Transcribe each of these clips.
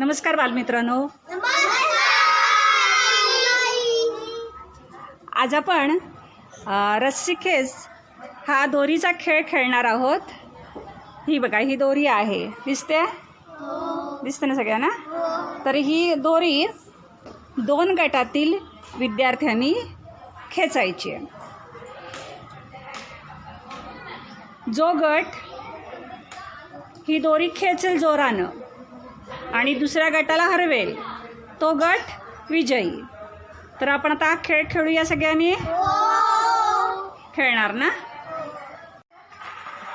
नमस्कार बालमित्रांनो. आज आपण रस्सी रस्सीखेच हा दोरीचा खेळ खेळणार आहोत. ही बघा ही दोरी आहे. दिसते? दिसते ना सगळ्यांना? तर ही दोरी दोन गटातील विद्यार्थ्यांनी खेचायची. आहे जो गट ही दोरी खेचेल जोरानं आणि दुसऱ्या गटाला हरवेल. तो गट विजयी. तर आपण आता खेळ खेळूया सगळ्यांनी. खेळणार ना?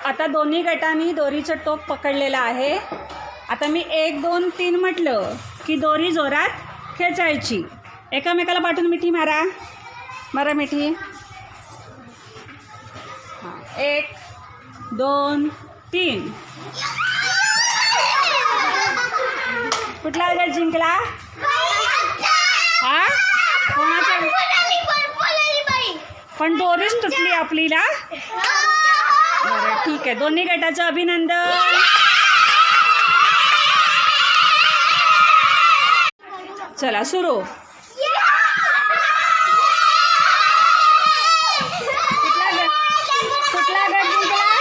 आता दोन्ही गटांनी दोरीचं टोक पकडलेलं आहे. आता मी एक दोन तीन म्हटलं की दोरी जोरात खेचायची. एकामेकाला पाठवून मिठी मारा. मारा मिठी. हां एक दोन तीन. कुठला गट जिंकला? हा? कोणाचा? पण दोरीच तुटली आपलीला बरं ठीक आहे. दोन्ही गटाचं अभिनंदन. चला सुरू. कुठला गट कुठला गट जिंकला?